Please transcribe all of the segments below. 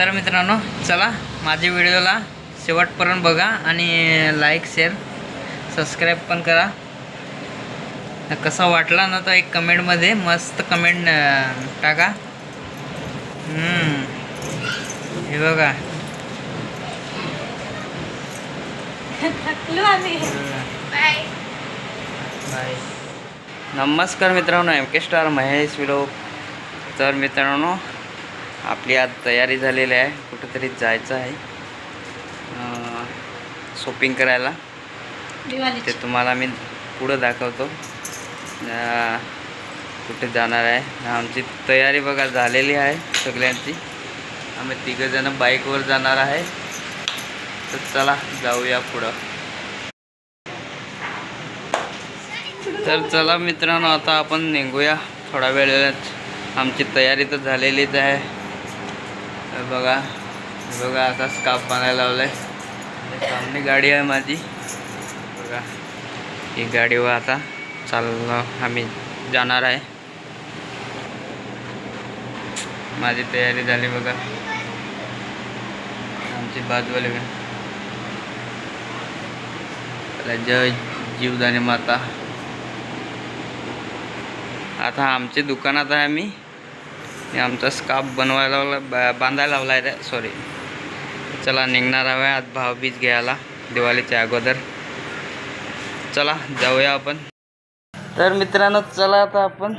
तर मित्रांनो चला माझ्या व्हिडिओला शेवटपर्यंत बघा आणि लाईक शेअर सबस्क्राईब पण करा. कसा वाटला ना तर एक कमेंटमध्ये मस्त कमेंट टाका. हे बघा. नमस्कार मित्रांनो M K Star Mahesh Vilok तर मित्रांनो आपली आज तयारी झालेली आहे. कुठेतरी जायचं आहे. शॉपिंग करायला. ते तुम्हाला मी पुढं दाखवतो. कुठे जाणार आहे. आमची तयारी बघा झालेली आहे सगळ्यांची. आम्ही तिघंजणं बाईकवर जाणार आहे. तर चला जाऊया पुढं. तर चला मित्रांनो आता आपण निघूया. थोडा वेळात आमची तयारी तर झालेलीच आहे. बघा हे बघा आता स्काफ बांधायला लावलं आहे सामने गाडी आहे माझी. बघा ही गाडीवर आता चाललो आम्ही जाणार आहे. माझी तयारी झाली बघा. आमची बाजूवाली जय जीवदानी माता. आता आमच्या दुकानात आहे आम्ही. मी आमचा स्काफ बनवायला लावला बा- बांधायला लावला आहे सॉरी चला निघणार आहे आज भावबीज घ्यायला दिवाळीच्या अगोदर. चला जाऊया आपण. तर मित्रांनो चला आता आपण.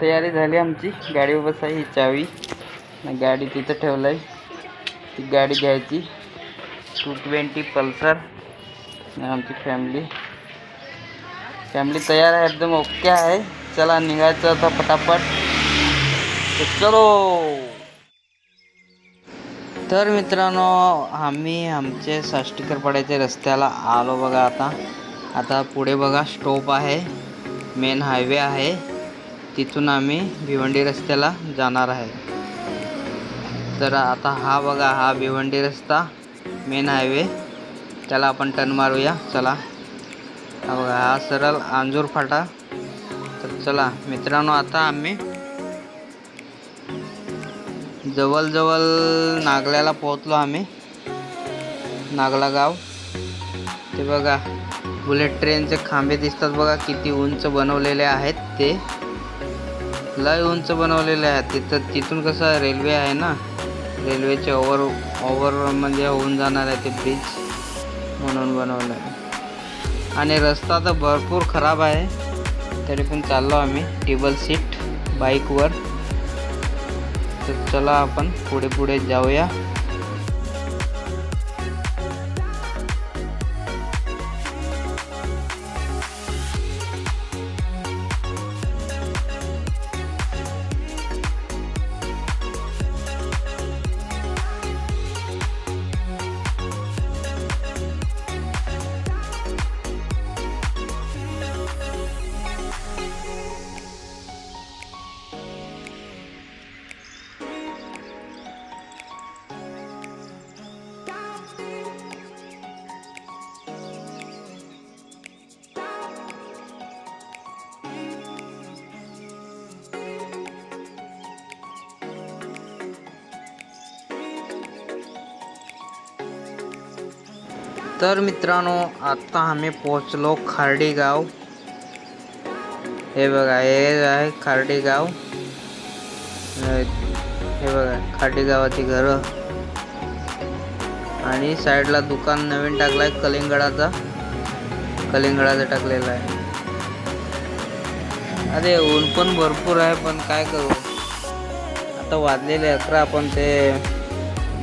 तयारी झाली आमची. गाडीवर बसाय ही चावी. गाडी तिथं ठेवलं आहे ती गाडी घ्यायची. Two twenty Pulsar. आमची फॅमिली. फॅमिली तयार आहे एकदम ओके आहे. चला निघायचं आता पटापट चलो. तर मित्रांनो आम्ही आमचे साष्टीकरपाड्याच्या रस्त्याला आलो बघा आता. आता पुढे बघा स्टॉप आहे. मेन हायवे आहे. तिथून आम्ही भिवंडी रस्त्याला जाणार आहे. तर आता हा बघा हा भिवंडी रस्ता मेन हायवे त्याला आपण टर्न मारूया. चला. हा बघा हा सरळ आंजूर फाटा. तर चला मित्रांनो आता आम्ही जवळजवळ नागल्याला पोहोचलो आम्ही. नागला गाव. ते बघा बुलेट ट्रेनचे खांबे दिसतात बघा किती उंच बनवलेले आहेत ते. लय उंच बनवलेले आहेत तिथं तिथून कसं रेल्वे आहे ना. रेल्वेचे ओव्हर ओव्हर म्हणजे होऊन जाणार आहे ते ब्रिज म्हणून बनवलं आहे. आणि रस्ता तर भरपूर खराब आहे. तरी पण चाललो आम्ही टेबल सीट बाईकवर. तर चला आपण पुढे पुढे जाऊया. तर मित्रांनो आता आम्ही पोचलो खार्डीगाव. हे बघा हे आहे खार्डीगाव. हे बघा खार्डीगावाची घरं. आणि साईडला दुकान नवीन टाकलाय कलिंगडाचा. कलिंगडाचा टाकलेला आहे. अरे ऊन पण भरपूर आहे पण काय करू? आता वाजलेले अकरा पण ते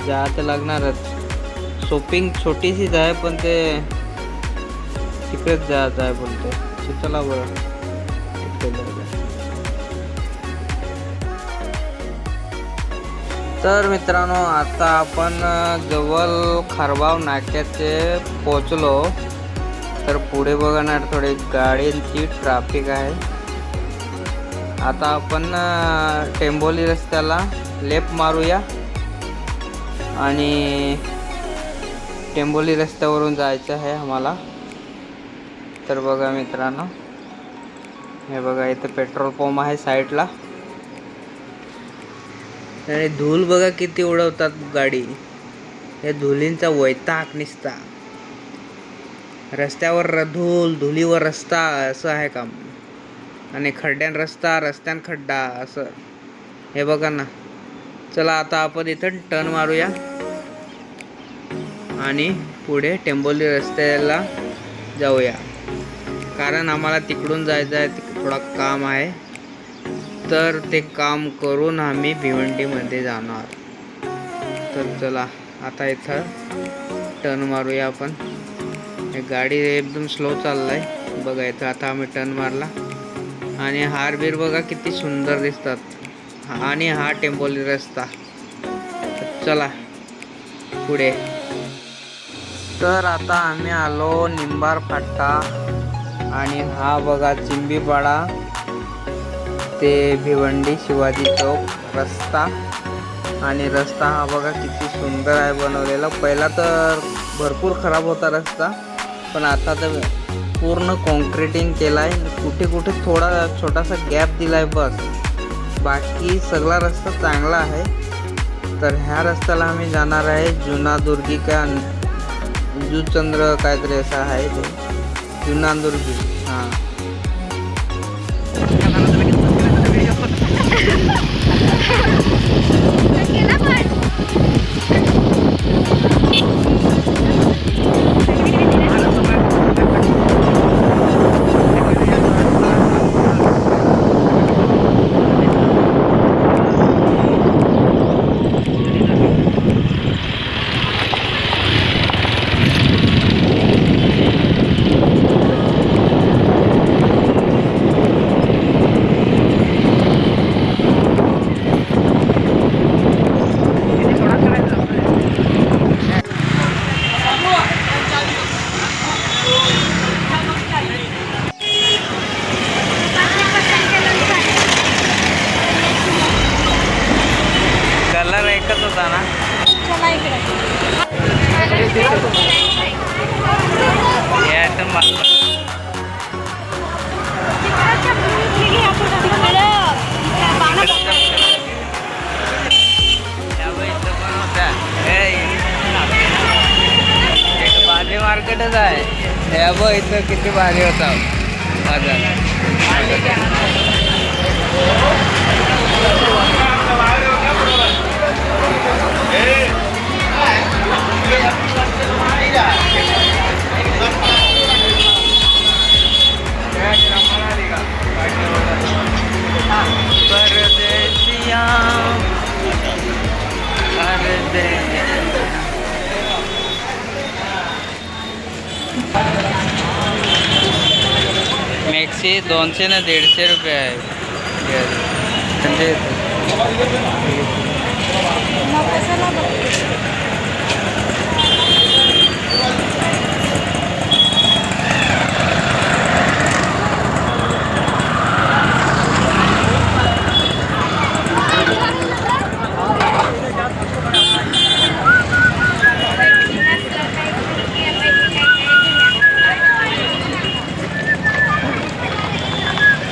जायचं लागणारच. शॉपिंग छोटीशीच आहे पण ते तिकडेच जायचं आहे बोलतो तर चला बरं. तर मित्रांनो आता आपण जवळ खारबाव नाक्याचे पोचलो. तर पुढे बघणार थोडी गाड्यांची ट्रॅफिक आहे. आता आपण टेंबोली रस्त्याला लेफ्ट मारूया. आणि टेंबोली रस्त्यावरून जायचं आहे आम्हाला. तर बघा मित्रांनो हे बघा इथं पेट्रोल पंप आहे साईडला. आणि धूल बघा किती उडवतात गाडी. या धुलींचा वैताग निसता. रस्त्यावर र- धूल धुलीवर रस्ता असं आहे काम. आणि खड्ड्यान रस्ता रस्त्यान खड्डा असं. हे बघा ना. चला आता आपण इथं टर्न मारूया. आणि पुढे टेंबोली रस्त्याला जाऊया. कारण आम्हाला तिकडून जायचं आहे थोडा काम आहे. तर ते काम करून आम्ही भिवंडीमध्ये जाणार. तर चला आता इथं टर्न मारूया आपण. गाडी एकदम स्लो चाललाय. बघा इथं आता आम्ही टर्न मारला. आणि हार बीर बघा किती सुंदर दिसतात. आणि हा टेंबोली रस्ता. चला पुढे. तर आता आम्ही आलो निंबार फाटा आणि हा बघा चिंबीपाडा. ते भिवंडी शिवाजी चौक रस्ता. आणि रस्ता हा बघा किती सुंदर आहे बनवलेला. पहिला तर भरपूर खराब होता रस्ता पण आता तर पूर्ण कॉन्क्रिटिंग केला आहे कुठे कुठे थोडा छोटासा गॅप दिला आहे बस. बाकी सगळा रस्ता चांगला आहे. तर ह्या रस्त्याला आम्ही जाणार आहे जुना दुर्गी का जुचंद्र काहीतरी असा आहे ते. जुनांदूर दुर्गी हां. कलर आहे इथं किती भारी होता. माझा मॅक्सी दोनशे ना दीडशे रुपये आहे. म्हणजे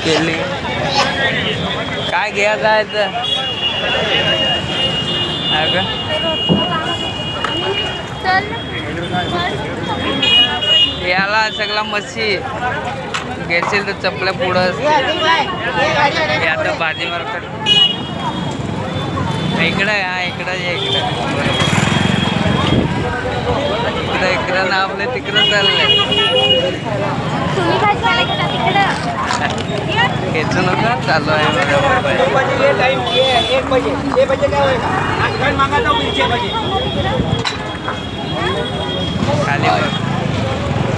केली काय अगं. याला सगळा मच्छी. घेशील तर चपल्या पुढं हे आता भाजी मार्केट इकडं हा इकडं ये इकडं. इकडं इकडं ना आपलं तिकडं चाललंय खेचू नका चालू आहे बरोबर बाई. खाली बघ.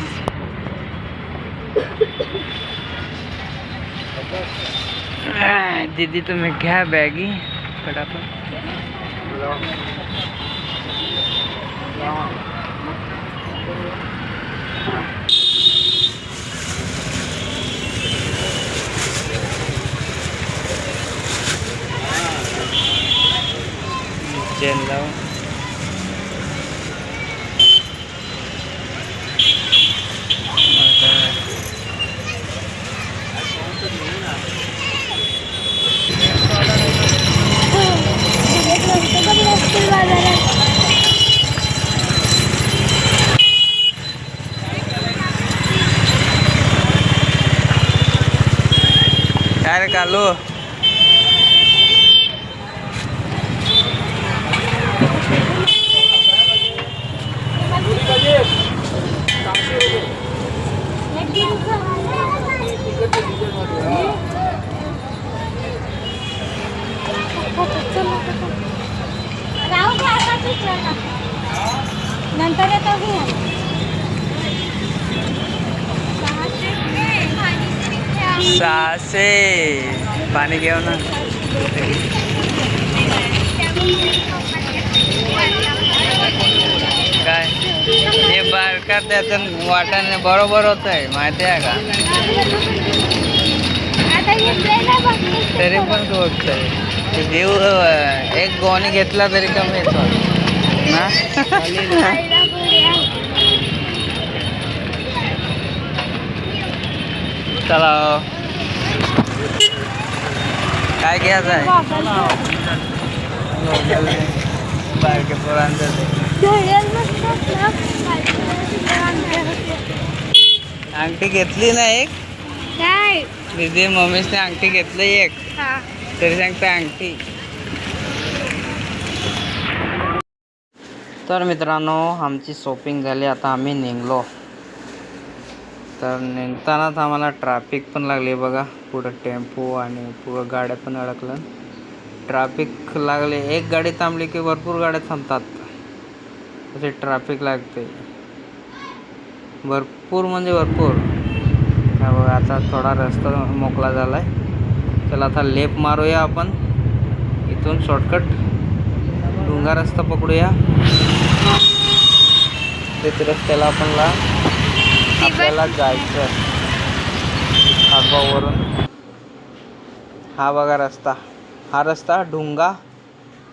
दीदी तुम्ही क्या बॅगी? फटाफट चेन लाव नंतर येतो घे सहाशे. पाणी घेऊ ना. काय? हे बारकात त्यातून वाटाने बरोबर होत आहे माहिती आहे का? तरी पण तू देऊ अं, एक गोणी घेतला तरी कमी येतो ना? चला काय घ्यायचं आहे? बारके पोरांचं अंगठी घेतली ना एक? काय दीदी मम्मीने अंगठी घेतली एक. तरी सांगते अंगठी. तर मित्रांनो आमची शॉपिंग झाली. आता आम्ही निघलो. तर निघतानाच आम्हाला ट्रॅफिक पण लागली बघा. पुढं टेम्पो आणि पुढं गाड्या पण अडकलं ट्रॅफिक लागले. एक गाडी थांबली की भरपूर गाड्या थांबतात. असे ट्रॅफिक लागते. भरपूर म्हणजे भरपूर. हा बघा आता थोडा रस्ता मोकळा झाला आहे चला आता लेप मारूया आपण. इथून शॉर्टकट डोंगा रस्ता पकडूया. तेच रस्त्याला आपण ला आपल्याला जायचं हातभाववरून हा बघा रस्ता. हा रस्ता ढुंगा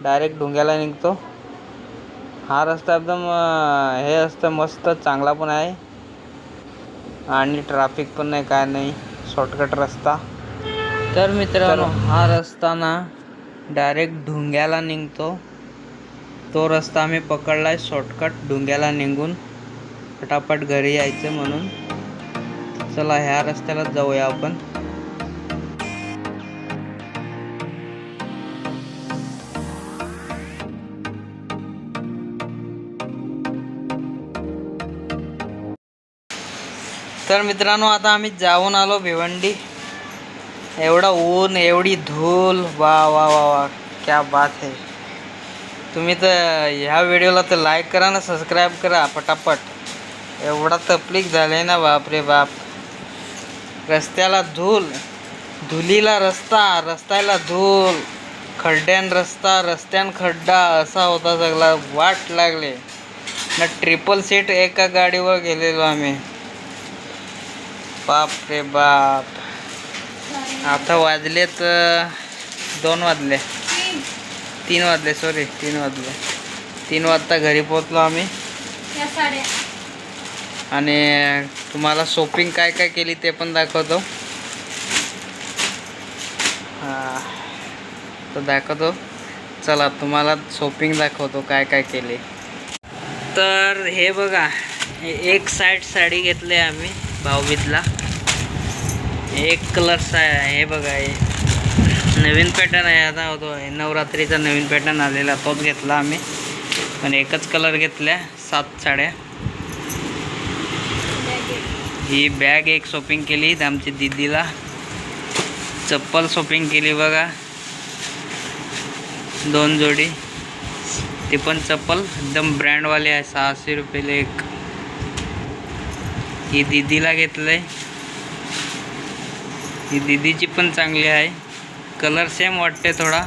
डायरेक्ट ढुंग्याला निघतो. हा रस्ता एकदम हे असतं मस्त चांगला पण आहे. आणि ट्रॅफिक पण नाही काय नाही. शॉर्टकट रस्ता. तर मित्रांनो हा रस्ता ना डायरेक्ट ढुंग्याला निघतो. तो रस्ता आम्ही पकडलाय शॉर्टकट ढुंग्याला निघून. फटाफट घरी यायचं म्हणून. चला ह्या रस्त्याला जाऊया आपण. तर मित्रांनो आता आम्ही जाऊन आलो भिवंडी. एवढा ऊन एवढी धूल. वा वा वा वा क्या बात आहे तुम्ही तर ह्या व्हिडिओला तर लाईक करा ना सबस्क्राईब करा पटापट. एवढा तपलीक आहे ना बापरे बाप. रस्त्याला धूल धुलीला रस्ता रस्त्याला धूल. खड्ड्यान रस्ता रस्त्यान खड्डा असा होता सगळा. वाट लागले. ना ट्रिपल सीट एका गाडीवर गेलेलो आम्ही. बाप रे बाप. आता वाजलेत अं, दोन वाजले. तीन वाजले सॉरी तीन वाजले. तीन वाजता घरी पोचलो आम्ही. आणि तुम्हाला शॉपिंग काय काय केली ते पण दाखवतो. हा तर दाखवतो. चला तुम्हाला शॉपिंग दाखवतो काय काय केले. तर हे बघा एक साईड साडी घेतली आम्ही भाऊबीजला. एक कलर्स आहे हे बघा हे. नवीन पॅटर्न आहे आता होतो नवरात्रीचा नवीन पॅटर्न आलेला तोच घेतला आम्ही. पण एकच कलर घेतल्या सात साड्या. ही बॅग एक शॉपिंग केली आमची दीदीला. चप्पल शॉपिंग केली बघा. दोन जोडी. ते पण चप्पल एकदम ब्रँडवाले आहे सहाशे रुपयेला एक. ही दिदीला घेतलं आहे ही दीदीची पण चांगली आहे. कलर सेम वाटते थोडा.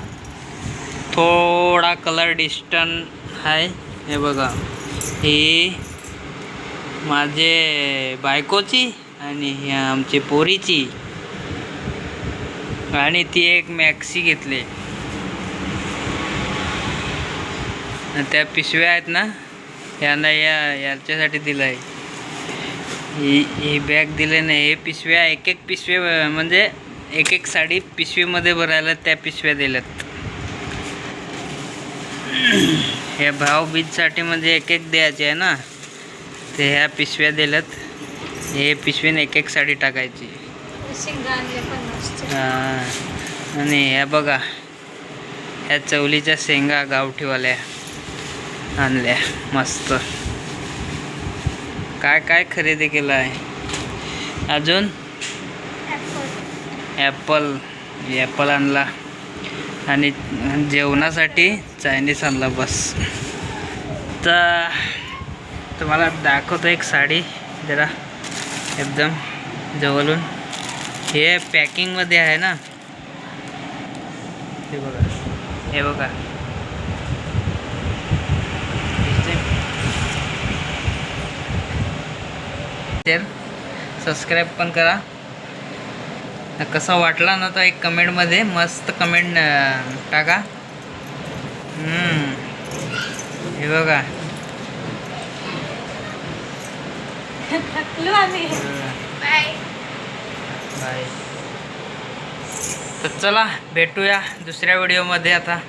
थोडा कलर डिस्टन आहे. हे बघा. ही माझे बायकोची आणि ही आमची पोरीची. आणि ती एक मॅक्सी घेतली. त्या पिशव्या आहेत ना यांना या याच्यासाठी दिलं आहे ही ही बॅग दिल्याने नाही हे पिशव्या एक एक पिशव्या म्हणजे एक एक साडी पिशवीमध्ये भरायला त्या पिशव्या दिल्यात. हे भाव बीजसाठी म्हणजे एक एक द्यायचे आहे ना ते ह्या पिशव्या दिल्यात. हे पिशवीने एक एक साडी टाकायची. हां आणि ह्या बघा ह्या चवलीच्या शेंगा गावठीवाल्या आणल्या मस्त. काय काय खरेदी केलं आहे? अजून? ॲपल ॲपल आणला. आणि जेवणासाठी चायनीज आणला बस. तर तुम्हाला दाखवतो एक साडी जरा एकदम जवळून. हे पॅकिंगमध्ये आहे ना? हे बघा. हे बघा. शेअर सबस्क्राईब पण करा. कसा वाटला ना तर एक कमेंटमध्ये मस्त कमेंट टाका. हे बघा. तर चला भेटूया दुसऱ्या व्हिडिओमध्ये आता.